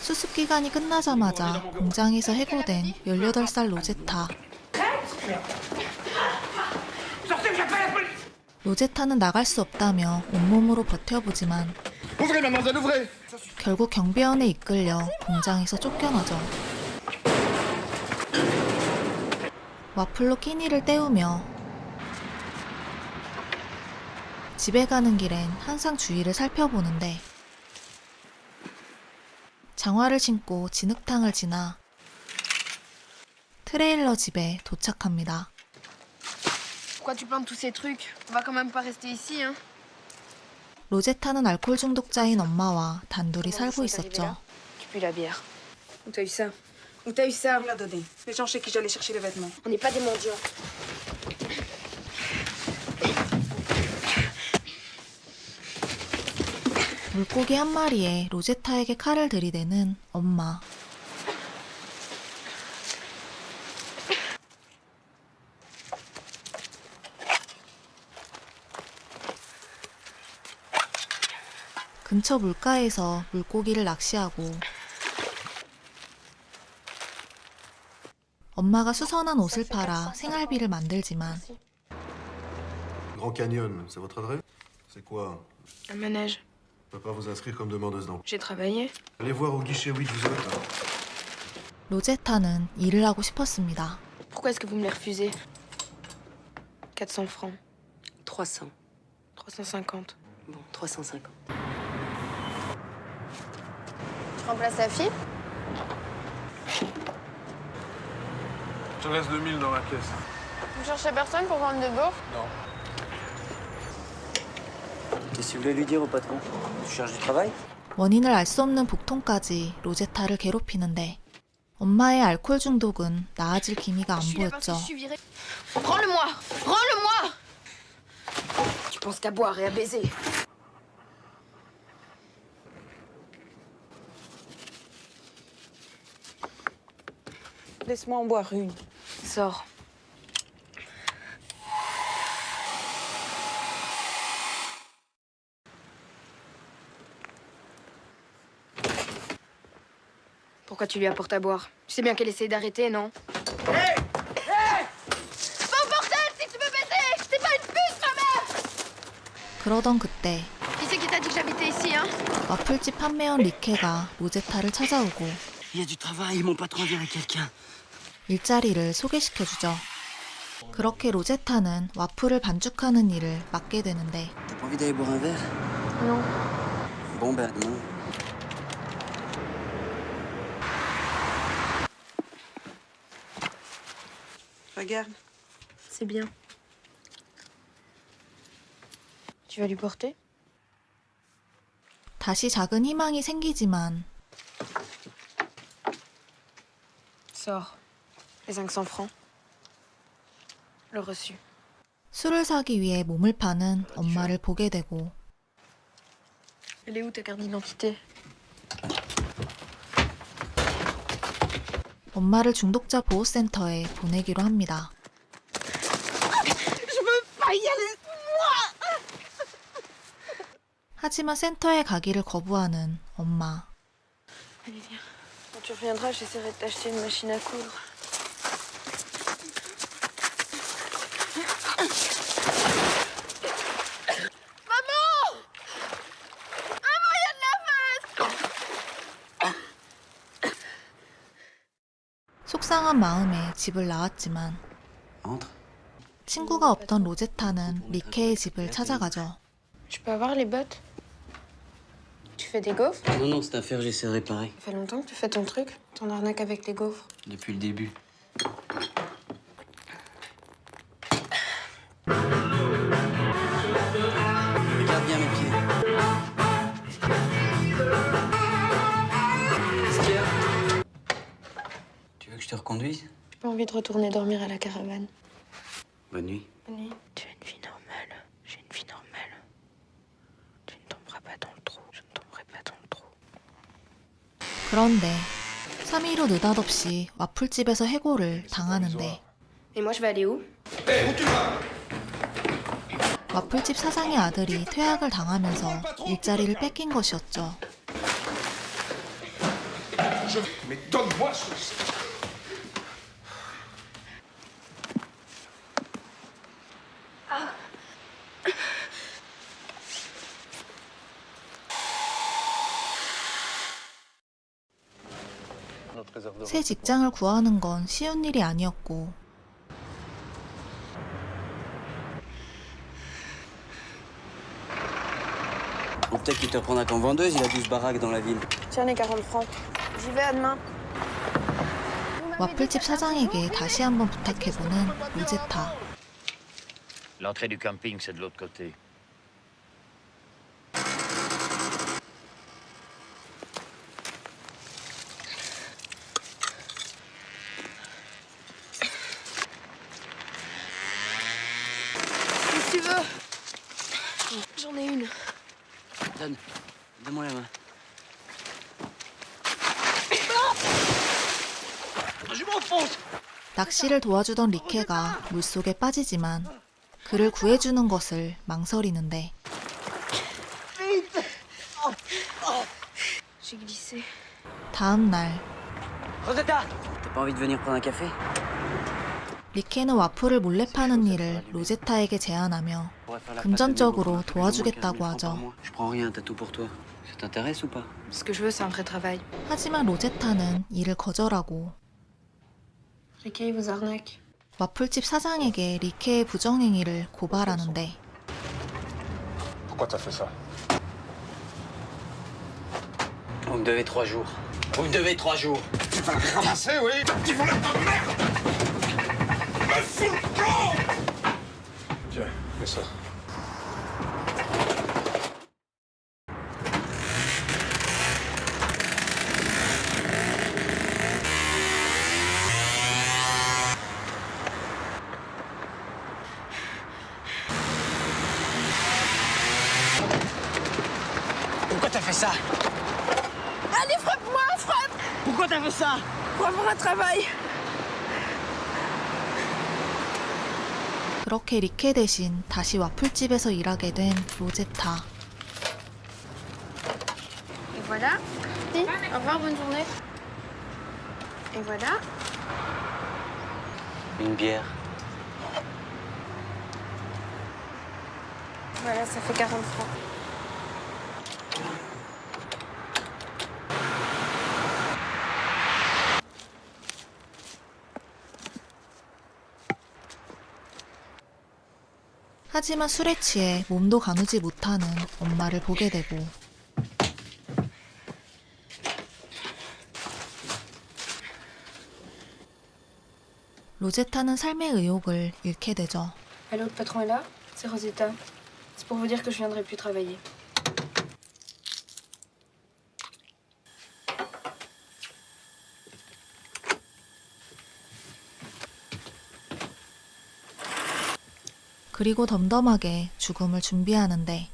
수습 기간이 끝나자마자 공장에서 해고된 18살 로제타. 로제타는 나갈 수 없다며 온몸으로 버텨보지만 결국 경비원에 이끌려 공장에서 쫓겨나죠. 와플로 끼니를 때우며 집에 가는 길엔 항상 주위를 살펴보는데 장화를 신고 진흙탕을 지나 트레일러 집에 도착합니다. Pourquoi tu plantes tous ces trucs On va quand même pas rester ici, hein 로제타는 알코올 중독자인 엄마와 단둘이 살고 있었죠. Tu pues la bière. Où t'as eu ça Où t'as eu ça On me l'a donné. Les gens chez qui j'allais chercher les vêtements. On n'est pas des mendiants. 물고기 한 마리에 로제타에게 칼을 들이대는 엄마. 근처 물가에서 물고기를 낚시하고 엄마가 수선한 옷을 팔아 생활비를 만들지만 Grand Canyon, c'est votre adresse C'est quoi Un manège. Je peux pas vous inscrire comme demandeuse d'emploi. J'ai travaillé. Allez voir au guichet, oui, vous êtes. hein. 로제타는 일을 하고 싶었습니다. Pourquoi est-ce que vous me les refusez 400 francs. 300. 350. Bon, 350. Tu remplaces la fille Je te laisse 2000 dans la caisse. Vous cherchez personne pour vendre des gaufres Qu'est-ce que vous voulez lui dire au patron Tu cherches du travail 원인을 알 수 없는 복통까지 로제타를 괴롭히는데 엄마의 알코올 중독은 나아질 기미가 안 보였죠. je suis virée. Rends-le-moi Rends-le-moi Tu penses qu'à boire et à baiser Laisse-moi en boire une. Sors. Pourquoi tu lui apportes à boire Tu sais bien qu'elle essaie d'arrêter, non Hé Hé Pas au bordel si tu veux baiser T'es pas une pute, ma mère 그러던 그때 Qui c'est qui t'a dit que j'habitais ici, hein 와플집 판매원 리케가 로제타를 찾아오고 Il y a du travail, mon patron dirait quelqu'un. 일자리를 소개시켜주죠. 그렇게 로제타는 와플을 반죽하는 일을 맡게 되는데 T'as pas envie d'aller boire un verre Non. Bon, ben à Regarde. C'est bien. Tu vas lui porter 다시 작은 희망이 생기지만 Sors. Les 500 francs. Le reçu. 술을 사기 위해 몸을 파는 엄마를 보게 되고 Elle est où ta carte d'identité 엄마를 중독자 보호센터에 보내기로 합니다. 하지만 센터에 가기를 거부하는 엄마. Allez, viens. Quand tu reviendras, j'essaierai de t'acheter une machine à coudre. 속상한 마음에 집을 나왔지만. 친구가 없던 로제타는 리케의 집을 찾아가죠. Je peux avoir les bottes Tu fais des gaufres Non, non, cette affaire, j'essaie de réparer. Ça fait longtemps que tu fais ton truc Ton arnaque avec les gaufres Depuis le début. Reconduise J'ai pas envie de retourner dormir à la caravane. Bonne nuit. Bonne nuit. Tu as une vie normale. J'ai une vie normale. Tu ne tomberas pas dans le trou. Je ne tomberai pas dans le trou. 그런데 3일 후 느닷없이 와플집에서 해고를 당하는데 Et moi, je vais aller où 와플집 사장의 아들이 퇴학을 당하면서 일자리를 뺏긴 것이었죠. Mais donne-moi ce... 새 직장을 구하는 건 쉬운 일이 아니었고 peut-être qu'il te reprendra comme vendeuse, il a 12 baraques dans la ville. Tiens les 40 francs. J'y vais à demain. 와플집 사장에게 다시 한번 부탁해보는 로제타. L'entrée du camping, c'est de l'autre côté. Qu'est-ce que tu veux J'en ai une. Donne. M'enfonce 낚시를 도와주던 리케가 물속에 빠지지만 그를 구해주는 것을 망설이는데. 다음 날 Rosetta T'as pas envie de venir prendre un café 리케는 와플을 몰래 파는 일을 로제타에게 제안하며 금전적으로 도와주겠다고 15 000 francs 하죠. Par mois. Je prends rien, t'as tout pour toi. Ça t'intéresse ou pas Ce que je veux, c'est un vrai travail. 하지만 로제타는 이를 거절하고 Ricky vous arnaque. 와플집 사장에게 리케의 부정행위를 고발하는데 Pourquoi t'as fait ça Vous me devez trois jours. Vous me devez trois jours. Tu vas la ramasser, oui Tu vas la ta merde Me fous le camp Tiens, mets ça. Ça Allez, frappe-moi, frappe Pourquoi t'as fait ça Pour avoir un travail. 그렇게 리케 대신 다시 와플집에서 일하게 된 로제타. Et voilà. Si, au revoir, bonne journée. Et voilà. Une bière. Voilà, ça fait 40 francs. 하지만 술에 취해 몸도 가누지 못하는 엄마를 보게 되고 로제타는 삶의 의욕을 잃게 되죠. Allô, le patron est là C'est Rosetta. C'est pour vous dire que je viendrai plus travailler. 그리고 덤덤하게 죽음을 준비하는데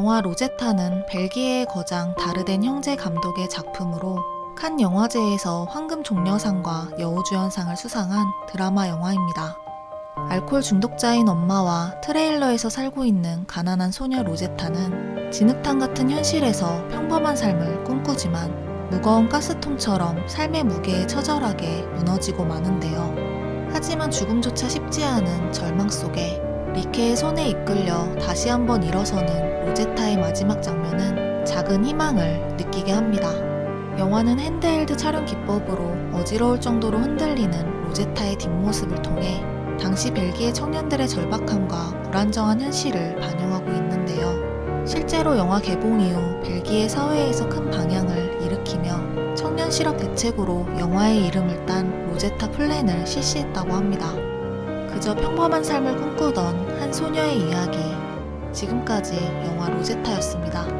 영화 로제타는 벨기에의 거장 다르덴 형제 감독의 작품으로 칸 영화제에서 황금 종려상과 여우주연상을 수상한 드라마 영화입니다. 알코올 중독자인 엄마와 트레일러에서 살고 있는 가난한 소녀 로제타는 진흙탕 같은 현실에서 평범한 삶을 꿈꾸지만 무거운 가스통처럼 삶의 무게에 처절하게 무너지고 마는데요. 하지만 죽음조차 쉽지 않은 절망 속에 리케의 손에 이끌려 다시 한번 일어서는 로제타의 마지막 장면은 작은 희망을 느끼게 합니다. 영화는 핸드헬드 촬영 기법으로 어지러울 정도로 흔들리는 로제타의 뒷모습을 통해 당시 벨기에 청년들의 절박함과 불안정한 현실을 반영하고 있는데요. 실제로 영화 개봉 이후 벨기에 사회에서 큰 방향을 일으키며 청년 실업 대책으로 영화의 이름을 딴 로제타 플랜을 실시했다고 합니다. 그저 평범한 삶을 꿈꾸던 한 소녀의 이야기. 지금까지 영화 로제타였습니다.